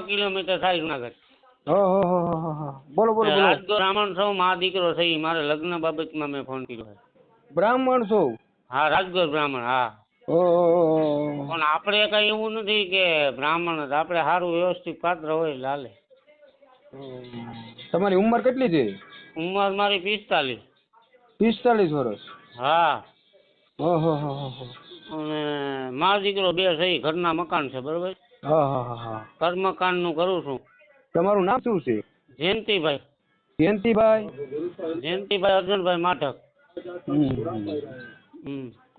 Kilometre થાય જુનાગઢ બોલો બોલો બોલો. રાજગોર બ્રાહ્મણ સૌ મા દીકરો છે મારે લગ્ન બાબતમાં મેં ફોન કર્યો બ્રાહ્મણ છો હા રાજગોર બ્રાહ્મણ હા. પણ આપણે કઈ એવું નથી કે બ્રાહ્મણ જ. આપણે સારું વ્યવસ્થિત પાત્ર હોય લાલે તમારી ઉંમર કેટલી છે? ઉંમર મારી પિસ્તાલીસ. પિસ્તાલીસ વર્ષ? હા. અને મા દીકરો બે છે ઈ ઘરના મકાન છે બરોબર? હા હા હા હા. ઘરનું કરું છું. તમારું નામ શું છે? જયંતિભાઈ. જયંતિભાઈ? જયંતિભાઈ અર્જુનભાઈ માઠક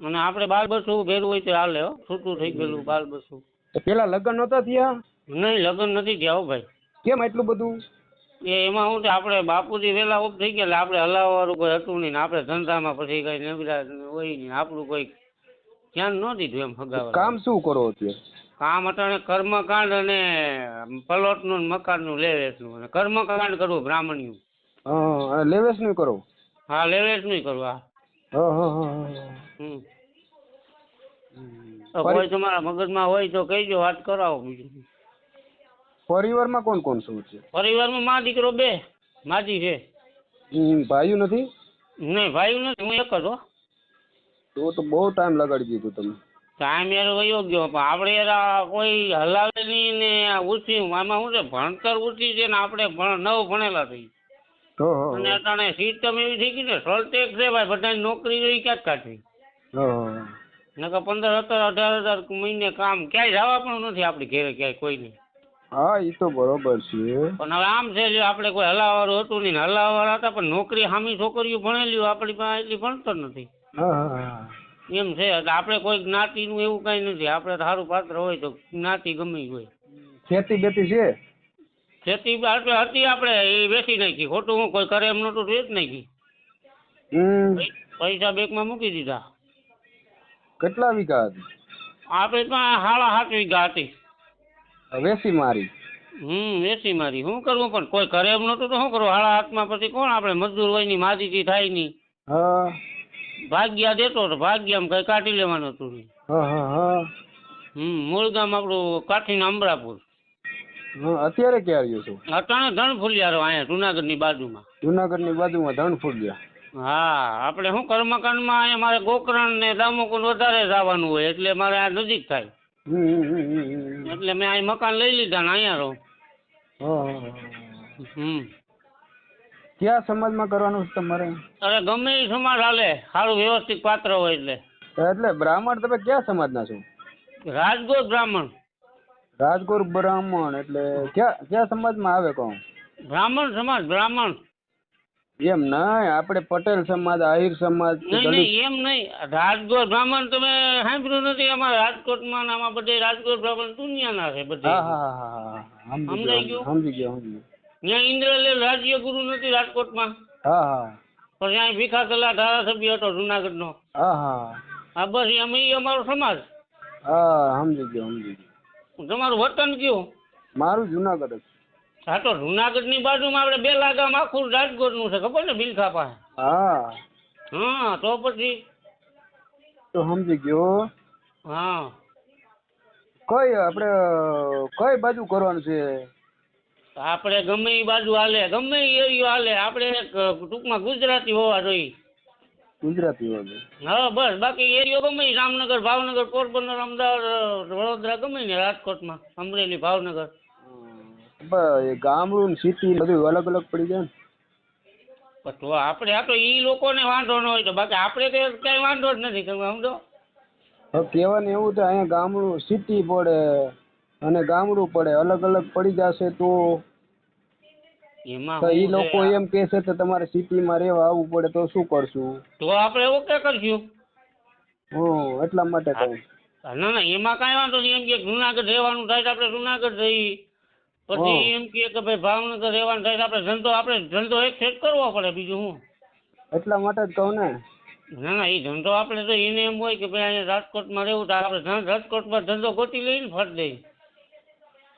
અને આપણે બાલ બસું ભેરું હોય તો હાલે છૂટું થઈ ગયેલું બાલ બસું પેલા લગ્ન નહોતા થયા? નહીં લગ્ન નથી થયા હો ભાઈ. કેમ એટલું બધું? એ એમાં શું છે આપણે બાપુજી વેલા ઓફ થઈ ગયા આપડે આપણે હલાવવાળું કોઈ હતું નહીં ને આપણે ધંધામાં પછી કઈ નબળા હોય નહીં આપણું કોઈ ધ્યાન ન દીધું એમ હગાવા કામ શું કરો અત્યારે? કામ અટાણે કર્મકાંડ અને પલોટનું ને મકાનનું લેવેચનું અને કર્મકાંડ કરવું બ્રાહ્મણનું હા લેવેસનું કરો? હા લેવેચનું કરવું હા. હા હા હા, હા હમ. તો કોઈ તમારા મગજમાં હોય તો કહીજો વાત કરાવો બીજું. પરિવારમાં કોણ કોણ શું છે? પરિવારમાં મા દીકરો બે માજી છે. ભાઈઓ નથી? નહીં ભાઈ નથી હું એક જ હો. તો તો બહુ ટાઈમ લગાડી દીધું તમે. ટાઈમ યાર વયો ગયો પણ આપણે યાર કોઈ હલાવે નહીં ને આ આમાં શું છે ભણતર ઊંચી છે ને આપણે નવ ભણેલા થઈ અને અટાણે સિસ્ટમ એવી થઈ ગઈ ને સોલ્ટેક છે ભાઈ બધાની નોકરી રહી ક્યાં કાઢવી નકર પંદર સત્તર અઢાર હજાર મહિને કામ ક્યાંય જવા પણ નથી આપણી ઘેરે ક્યાંય કોઈને. હા એ તો બરોબર છે. પણ હવે આમ છે જો આપણે કોઈ હલાવાળું હતું નહીં હલાવાળા હતા પણ નોકરી હામી છોકરીઓ ભણેલી આપણી પાસે એટલી ભણતર નથી. હા હા. એમ છે. એટલે આપણે કોઈ જ્ઞાતિનું એવું કાંઈ નથી. આપણે સારું પાત્ર હોય તો જ્ઞાતિ ગમે હોય. ખેતી બેતી છે? ખેતી આપણે હતી આપણે. એ વેચી નાખી. ખોટું હું કોઈ કરે એમ નહોતું વેચ નાખી. પૈસા બેંકમાં મૂકી દીધા. કેટલા વીઘા હતી? આપણે ત્યાં સાડા હાથ વીઘા હતી. વેસી મારી. હમ વેસી મારી. શું કરવું પણ? કોઈ કરે એમ નહોતું તો શું કરવું? હાડા હાથમાં પછી કોણ આપણે? મજદૂર હોયની માજીથી થાય નહીં હા. ભાગ્યા દેતો તો ભાગ્યામાં કઈ કાઢી લેવાનું હતું હા હા હા. હમ મૂળ ગામ આપણું કાઠીના અમરાપુર. હા અત્યારે ક્યાં રહ્યો છો? અટાણે ધણ રહો અહીંયા જુનાગઢની બાજુમાં. જુનાગઢની બાજુમાં ધણફૂડિયા હા આપણે શું કર્મકાંડમાં અહીંયા મારે ગોકરણ ને દામોકુંડ વધારે જવાનું હોય એટલે મારે આ નજીક થાય. એટલે મેં અહીં મકાન લઈ લીધા ને અહીંયા રહું. હા, હા, હા. હમ. કયા સમાજમાં કરવાનું છે તમારે અરે ગમે એ સમાજ હાલે સારું વ્યવસ્થિત પાત્ર હોય એટલે એટલે બ્રાહ્મણ તમે કયા સમાજના છો રાજગોર બ્રાહ્મણ રાજગોર બ્રાહ્મણ એટલે કયા કયા સમાજમાં આવે કહું બ્રાહ્મણ સમાજ બ્રાહ્મણ એમ નહીં આપણે પટેલ સમાજ આહિર સમાજ નહીં નહીં એમ નહીં રાજગોર બ્રાહ્મણ તમે સાંભળ્યું નથી અમારા રાજકોટમાં ને આમાં બધે રાજગોર બ્રાહ્મણ દુનિયાના છે બધે હા હા હા હા હા સમજી સમજાઈ ગયું? સમજી ગયો સમજી ગયો ત્યાં ઇન્દ્રલેલ રાજ્ય ગુરુ નથી રાજકોટમાં. હા હા. પછી ત્યાં ભીખા કલા ધારાસભ્ય હતો જુનાગઢનો. હા હા. હા બસ એમ અમારો સમાજ. હા સમજી ગયો સમજી ગયો. તમારું વતન કયું? મારું જુનાગઢ જ. હા તો જુનાગઢની બાજુમાં આપણે બે ગામ આખું રાજકોટનું છે ખબર ને ભીલખા પાસે? હા. હા તો પછી? તો સમજી ગયો. હા. કઈ આપણે કઈ બાજુ કરવાનું છે? આપણે ગમે એ બાજુ હાલે ગમે એ એરિયો હાલે આપણે ટૂંકમાં ગુજરાતી હોવા જોઈએ. ગુજરાતી વાળું હા બસ બાકી એરિયો ગમે રામનગર જામનગર ભાવનગર પોરબંદર અમદાવાદ વડોદરા ગમે ને રાજકોટમાં અમરેલી ભાવનગર. ગામડું ને સિટી બધું અલગ અલગ પડી જાય ને. તો આપણે આ તો ઈ લોકોને વાંધો ન હોય તો બાકી આપણે તો કઈ વાંધો જ નથી સમજો? હવે કહેવાનું એવું તો અહીંયા ગામડું સિટી પડે અને ગામડું પડે અલગ અલગ પડી જશે તો એમાં એ લોકો છે? એમ કહેશે કે તમારે સિટીમાં રહેવા આવવું પડે તો શું કરશું? તો આપણે ઓકે કરશું? હં એટલા માટે કહું ના ના એમાં કાંઈ વાંધો નહીં એમ કે જુનાગઢ રહેવાનું થાય તો આપણે જુનાગઢ રહી પછી એમ કે કે ભાઈ ભાવનગર રહેવાનું થાય તો આપણે ધંધો આપણે ધંધો એક સેટ કરવો પડે બીજું શું એટલા માટે જ કહું ને. ના ના એ ધંધો આપણે તો એને એમ હોય કે ભાઈ અહીંયા રાજકોટમાં રહેવું તો આપણે રાજકોટમાં ધંધો ગોતી લઈને ફરી દઈ.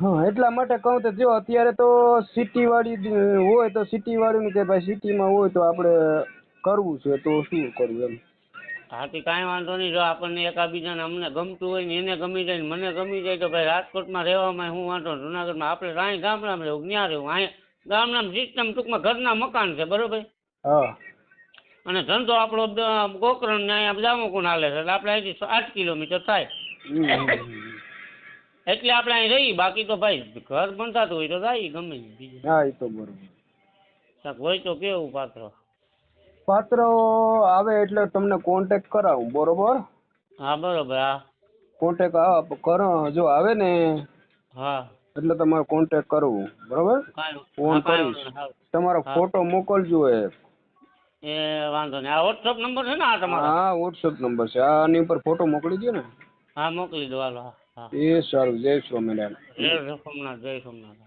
હા એટલા માટે કહું તો જો અત્યારે તો સિટી વાળી હોય તો સિટી વાળું કે ભાઈ સિટીમાં હોય તો આપણે કરવું છે તો શું કરવું એમ? હાથી કાંઈ વાંધો નહીં. જો આપણને એકાબીજાને અમને ગમતું હોય ને એને ગમી જાય ને મને ગમી જાય તો ભાઈ રાજકોટમાં રહેવામાં હું વાંધો જુનાગઢમાં આપણે અહીં ગામડામાં રહેવું ક્યાં રહેવું. અહીંયા ગામડામાં સિસ્ટમ ટૂંકમાં ઘરના મકાન છે બરોબર? હા. અને ધંધો આપણો ગોકરણ ને અહીંયા જામુકુન હાલે છે એટલે આપણે અહીંથી આઠ કિલોમીટર થાય. એટલે આપણે અહીં રહી બાકી તો ભાઈ ઘર બંધાતું હોય તો જાય ગમે હા એ તો બરોબર. હોય તો કેવું પાત્ર? પાત્ર આવે એટલે તમને કોન્ટેક કરાવું બરોબર? હા બરોબર હા. કોન્ટેક કરો જો આવે ને હા. એટલે તમારે કોન્ટેક્ટ કરવું બરોબર? ફોન કરીશ. તમારો ફોટો મોકલજો એ. એ વાંધો નહીં. આ વોટ્સઅપ નંબર છે ને આ તમારો? હા વોટ્સઅપ નંબર છે. આની ઉપર ફોટો મોકલી દો ને. હા મોકલી દો હાલો હા. એ સારું. જય સ્વામિનારાયણ. જય સોમનાથ જય સોમનાથ